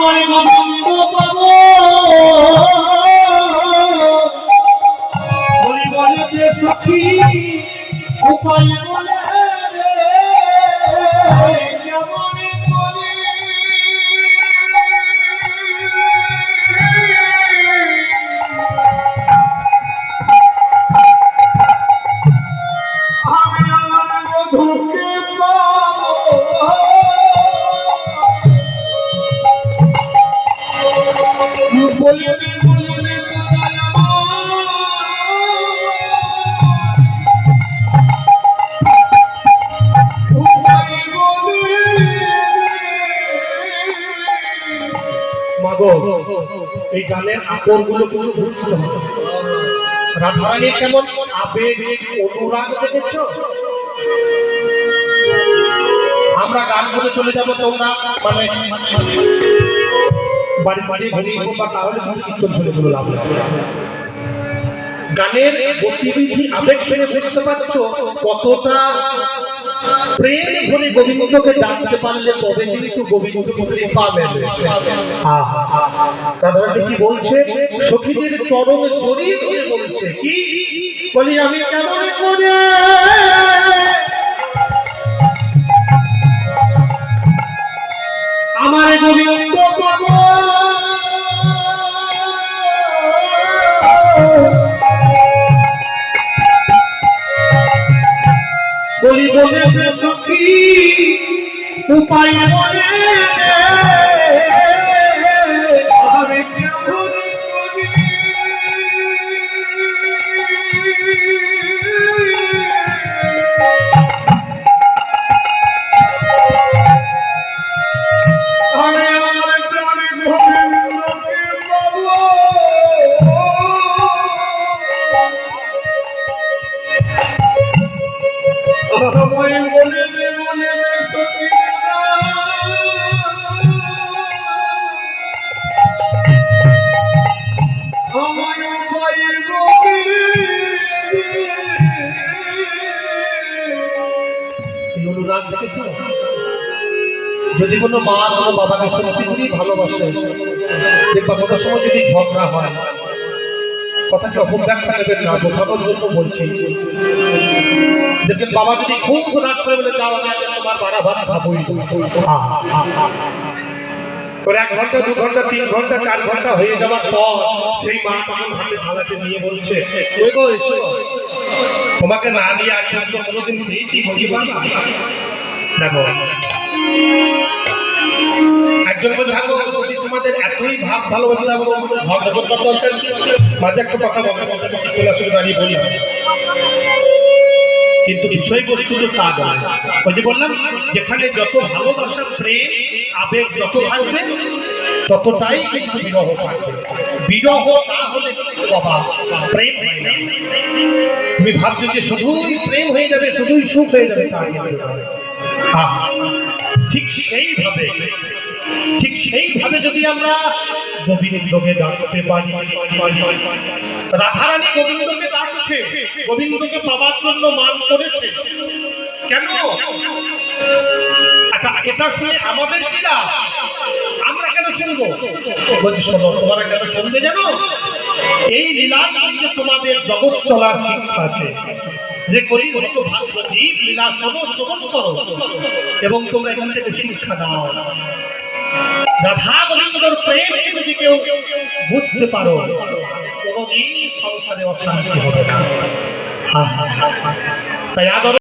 আমার গোবিন্দ পাবো। বলে দে বলে দে কোথায় মাগো, এই গানের আপনগুলো বুঝতে হবে রাধারানীর কেমন আবেগ, অনুরাগ দেখেছ? আমরা গান করে চলে যাব তোমরা মানে গানের গতিবিধি আবেগ শুনে বুঝতে পারছ কতটা প্রেম ভরে গোবিন্দকে ডাকতে পারলে তবে কিন্তু গোবিন্দকে রাধারানী কি বলছে? সখীদের চরণ জড়িয়ে বলছে, কি? বলি, আমি কেমন করে? আমার গোবিন্দ বলি বলে সখী উপায় বলে যদি কোনো মা কোনো বাবাকে সত্যি ভালোবাসে দেখবা কোনো সময় যদি ঝগড়া হয় কথাটি অপব্যাখ্যা নেবেন না? বোঝানোর জন্য বলছি। দেখবেন বাবা যদি খুব রাগ করে বলে তোমার বাড়া ভাত খাবোই। ওর এক ঘণ্টা দু ঘণ্টা তিন ঘণ্টা চার ঘণ্টা হয়ে যাওয়ার পর সেই মা তখন হাতে নিয়ে বলছে "ওই গো, এসো। তোমাকে না দিয়ে পর্যন্ত কোনোদিন খেয়েছি বলি বাবা? দেখো। একজন বলছে "হ্যাঁ যদি তোমাদের এতই ভাব, ভালোবাসা এবং ঝগড়া করবার দরকার মাঝে একটা কথা বলতে বলতে চলে আসলে দাঁড়িয়ে বলি কিন্তু বিষয়বস্তু তো তা নয় ওই যে বললাম, যেখানে যত ভালোবাসা প্রেম, আবেগ যত থাকবে, ততটাই কিন্তু বিরহ থাকবে। বিরহ না হলে বাবা প্রেম তুমি ভাবছ যে শুধুই প্রেম হয়ে যাবে, শুধুই সুখ হয়ে যাবে, তা কিন্তু ঠিক সেইভাবে ঠিক সেইভাবে যদি আমরা গোবিন্দকে ডাকতে পারি, রাধারানী গোবিন্দকে ডাকছে, গোবিন্দকে পাওয়ার জন্য মান করেছে। কেন? আচ্ছা এটা শুনে আমাদের কি? আমরা কেন শুনব? বলছি, শোনো, তোমরা কেন শুনবে জানো? এই লীলা মধ্যে তোমাদের জগৎ চলার শিক্ষা আছে। যে লীলা করো। এবং তোমরা এখান থেকে শিক্ষা দাও। রাধা গোবিন্দর প্রেম যদি কেউ বুঝতে পারো, কোনোদিন সংসারে অশান্তি হবে তাই আদর